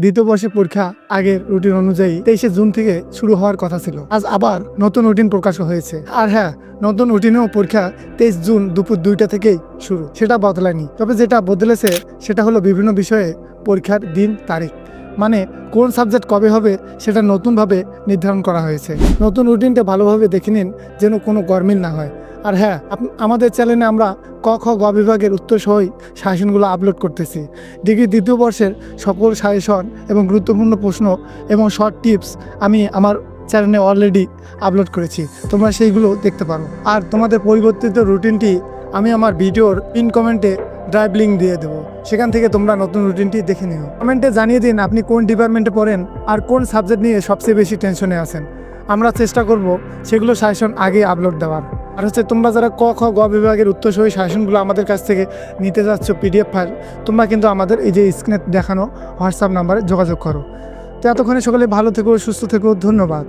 দ্বিতীয় বর্ষের পরীক্ষা আগের রুটিন অনুযায়ী তেইশে জুন থেকে শুরু হওয়ার কথা ছিল। আজ আবার নতুন রুটিন প্রকাশ হয়েছে। আর হ্যাঁ নতুন রুটিনেও পরীক্ষা তেইশ জুন দুপুর দুইটা থেকেই শুরু। সেটা বদলায়নি। তবে যেটা বদলেছে, সেটা হলো বিভিন্ন বিষয়ে পরীক্ষার দিন তারিখ মানে কোন সাবজেক্ট কবে হবে সেটা নতুনভাবে নির্ধারণ করা হয়েছে। নতুন রুটিনটা ভালোভাবে দেখে নিন যেন কোনো গরমিল না হয়। আর হ্যাঁ আমাদের চ্যানেলে আমরা ক, খ, গ বিভাগের উত্তর সহই সাজেশনগুলো আপলোড করতেছি। ডিগ্রি দ্বিতীয় বর্ষের সকল সাজেশন এবং গুরুত্বপূর্ণ প্রশ্ন এবং শর্ট টিপস আমি আমার চ্যানেলে অলরেডি আপলোড করেছি। তোমরা সেইগুলো দেখতে পারো। আর তোমাদের পরিবর্তিত রুটিনটি আমি আমার ভিডিওর পিন কমেন্টে ড্রাইভ লিঙ্ক দিয়ে দেবো। সেখান থেকে তোমরা নতুন রুটিনটি দেখে নিও। কমেন্টে জানিয়ে দিন আপনি কোন ডিপার্টমেন্টে পড়েন আর কোন সাবজেক্ট নিয়ে সবচেয়ে বেশি টেনশনে আছেন। আমরা চেষ্টা করব সেগুলো সাজেশন আগে আপলোড দেওয়ার। আর হচ্ছে তোমরা যারা ক, খ, গ বিভাগের উত্তর সহি সাজেশনগুলো আমাদের কাছ থেকে নিতে যাচ্ছ পিডিএফ ফাইল তোমরা কিন্তু আমাদের এই যে স্ক্রিনে দেখানো হোয়াটসঅ্যাপ নাম্বারে যোগাযোগ করো। তো এতক্ষণে সকলে ভালো থেকো, সুস্থ থেকো, ধন্যবাদ।